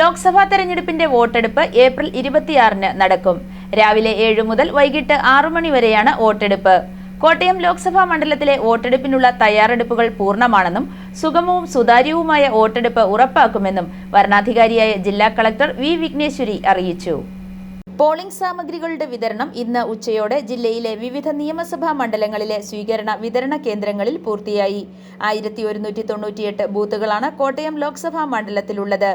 ലോക്സഭാ തെരഞ്ഞെടുപ്പിന്റെ വോട്ടെടുപ്പ് ഏപ്രിൽ ഇരുപത്തിയാറിന് നടക്കും. രാവിലെ ഏഴ് മുതൽ വൈകിട്ട് ആറു മണി വരെയാണ് വോട്ടെടുപ്പ്. കോട്ടയം ലോക്സഭാ മണ്ഡലത്തിലെ വോട്ടെടുപ്പിനുള്ള തയ്യാറെടുപ്പുകൾ പൂർണമാണെന്നും സുഗമവും സുതാര്യവുമായ വോട്ടെടുപ്പ് ഉറപ്പാക്കുമെന്നും വരണാധികാരിയായ ജില്ലാ കളക്ടർ വി വിഘ്നേശ്വരി അറിയിച്ചു. പോളിംഗ് സാമഗ്രികളുടെ വിതരണം ഇന്ന് ഉച്ചയോടെ ജില്ലയിലെ വിവിധ നിയമസഭാ മണ്ഡലങ്ങളിലെ സ്വീകരണ വിതരണ കേന്ദ്രങ്ങളിൽ പൂർത്തിയായി. ആയിരത്തി ഒരുന്നൂറ്റി തൊണ്ണൂറ്റിയെട്ട് ബൂത്തുകളാണ് കോട്ടയം ലോക്സഭാ മണ്ഡലത്തിലുള്ളത്.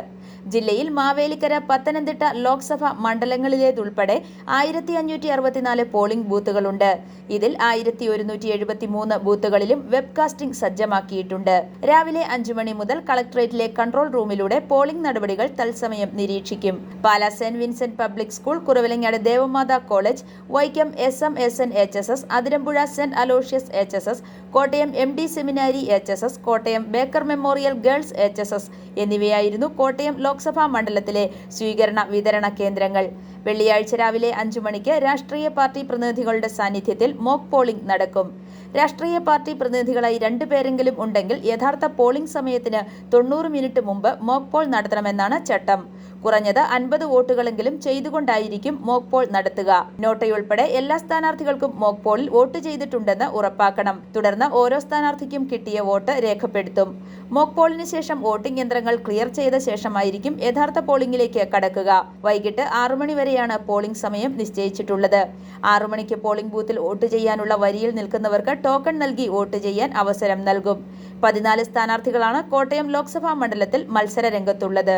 ജില്ലയിൽ മാവേലിക്കര പത്തനംതിട്ട ലോക്സഭ മണ്ഡലങ്ങളിലേതുൾപ്പെടെ ആയിരത്തി അഞ്ഞൂറ്റി അറുപത്തിനാല് പോളിംഗ് ബൂത്തുകളുണ്ട്. ഇതിൽ ആയിരത്തി ഒരുന്നൂറ്റി എഴുപത്തി മൂന്ന് ബൂത്തുകളിലും വെബ്കാസ്റ്റിംഗ് സജ്ജമാക്കിയിട്ടുണ്ട്. രാവിലെ അഞ്ചു മണി മുതൽ കളക്ടറേറ്റിലെ കൺട്രോൾ റൂമിലൂടെ പോളിംഗ് നടപടികൾ തത്സമയം നിരീക്ഷിക്കും. Pala saint Vincent public school Kuravilangad Devamatha college Vaikom S M S N H S S Athirampuzha saint Aloysius H S S Kottayam M D seminary H S S Kottayam Baker memorial girls H S S എന്നിവയായിരുന്നു കോട്ടയം ലോക്സഭാ മണ്ഡലത്തിലെ സ്വീകരണ വിതരണ കേന്ദ്രങ്ങൾ. വെള്ളിയാഴ്ച രാവിലെ അഞ്ചു മണിക്ക് രാഷ്ട്രീയ party പ്രതിനിധികളുടെ സാന്നിധ്യത്തിൽ മോക്ക് പോളിംഗ് നടക്കും. രാഷ്ട്രീയ പാർട്ടി പ്രതിനിധികളായി രണ്ടുപേരെങ്കിലും ഉണ്ടെങ്കിൽ യഥാർത്ഥ പോളിംഗ് സമയത്തിന് തൊണ്ണൂറ് മിനിറ്റ് മുമ്പ് മോക്ക് പോൾ നടത്തണമെന്നാണ് ചട്ടം. കുറഞ്ഞത് അൻപത് വോട്ടുകളെങ്കിലും ചെയ്തുകൊണ്ടായിരിക്കും മോക്ക് പോൾ നടത്തുക. നോട്ടയുൾപ്പെടെ എല്ലാ സ്ഥാനാർത്ഥികൾക്കും മോക്ക് പോളിൽ വോട്ട് ചെയ്തിട്ടുണ്ടെന്ന് ഉറപ്പാക്കണം. തുടർന്ന് ഓരോ സ്ഥാനാർത്ഥിക്കും കിട്ടിയ വോട്ട് രേഖപ്പെടുത്തും. മോക്ക് പോളിന് ശേഷം വോട്ടിംഗ് യന്ത്രങ്ങൾ ക്ലിയർ ചെയ്ത ശേഷമായിരിക്കും യഥാർത്ഥ പോളിംഗിലേക്ക് കടക്കുക. വൈകിട്ട് ആറു മണി വരെയാണ് പോളിംഗ് സമയം നിശ്ചയിച്ചിട്ടുള്ളത്. ആറു മണിക്ക് പോളിംഗ് ബൂത്തിൽ വോട്ട് ചെയ്യാനുള്ള വരിയിൽ നിൽക്കുന്നവർക്ക് ടോക്കൺ നൽകി വോട്ട് ചെയ്യാൻ അവസരം നൽകും. പതിനാല് സ്ഥാനാർത്ഥികളാണ് കോട്ടയം ലോക്സഭാ മണ്ഡലത്തിൽ മത്സര രംഗത്തുള്ളത്